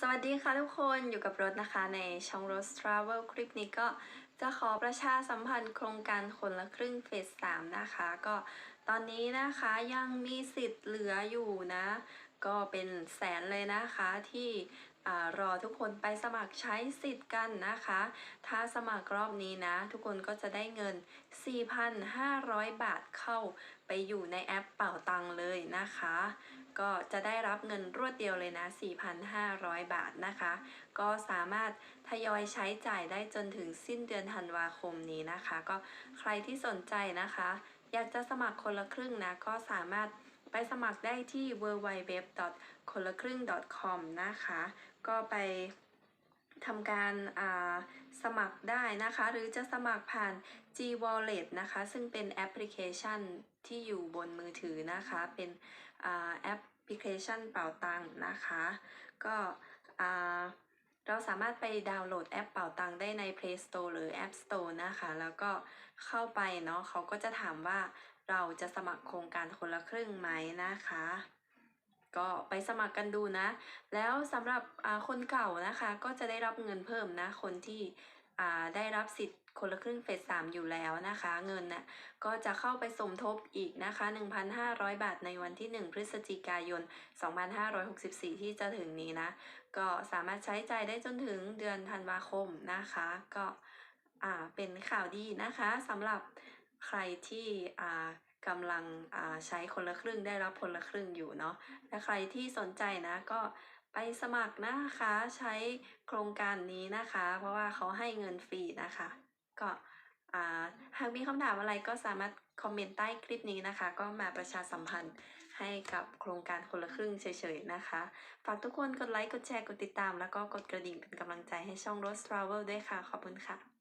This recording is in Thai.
สวัสดีค่ะทุกคนอยู่กับรถนะคะในช่อง Rose Travel คลิปนี้ก็จะขอประชาสัมพันธ์โครงการคนละครึ่งเฟส3นะคะ ก็ตอนนี้นะคะยังมีสิทธิ์เหลืออยู่นะ ก็เป็นแสนเลยนะคะที่อารอทุกคนไปสมัครใช้สิทธิ์กันนะคะ ถ้าสมัครรอบนี้นะ ทุกคนก็จะได้เงิน 4,500 บาทเข้าไปอยู่ในแอปเป่าตังเลยนะคะ ก็จะได้รับเงินรวดเดียวเลยนะ 4,500 บาทนะคะ ก็สามารถทยอยใช้จ่ายได้จนถึงสิ้นเดือนธันวาคมนี้นะคะ ก็ใครที่สนใจนะคะ อยากจะสมัครคนละครึ่งนะ ก็สามารถไปสมัครได้ที่ www คนละครึ่ง .com นะคะ ก็ไป ทำการอ่าสมัครได้นะคะ หรือจะสมัครผ่าน G Wallet นะคะ ซึ่งเป็นแอปพลิเคชันที่อยู่บนมือถือนะคะ เป็นอ่าแอปพลิเคชันเป่าตังค์นะคะ ก็อ่าเราสามารถไปดาวน์โหลดแอปเป่าตังค์ได้ใน Play Store หรือ App Store นะคะ แล้วก็เข้าไปเนาะเขาก็จะถามว่าเราจะสมัครโครงการคนละครึ่งไหมนะคะ ก็ไปสมัครกันดูนะ แล้วสำหรับอาคนเก่านะคะก็จะได้รับเงินเพิ่มนะ คนที่อาได้รับสิทธิ์คนละครึ่งเฟสสามอยู่แล้วนะคะ เงินน่ะก็จะเข้าไปสมทบอีกนะคะ 1,500 บาทในวันที่ 1 พฤศจิกายน 2564 ที่จะถึงนี้นะ ก็สามารถใช้จ่ายได้จนถึงเดือนธันวาคมนะคะ ก็อาเป็นข่าวดีนะคะสำหรับ ใครที่อ่ากำลังอ่าใช้คนละครึ่งได้รับคนละครึ่งอยู่เนาะและใครที่สนใจนะก็ไปสมัครนะคะใช้โครงการนี้นะคะ เพราะว่าเขาให้เงินฟรีนะคะ ก็อ่าหากมีคำถามอะไรก็สามารถคอมเมนต์ใต้คลิปนี้นะคะ ก็มาประชาสัมพันธ์ให้กับโครงการคนละครึ่งเฉยๆนะคะ ฝากทุกคนกดไลค์ กดแชร์ กดติดตาม แล้วก็กดกระดิ่งเป็นกำลังใจให้ช่อง Rose Travel ด้วยค่ะ ขอบคุณค่ะ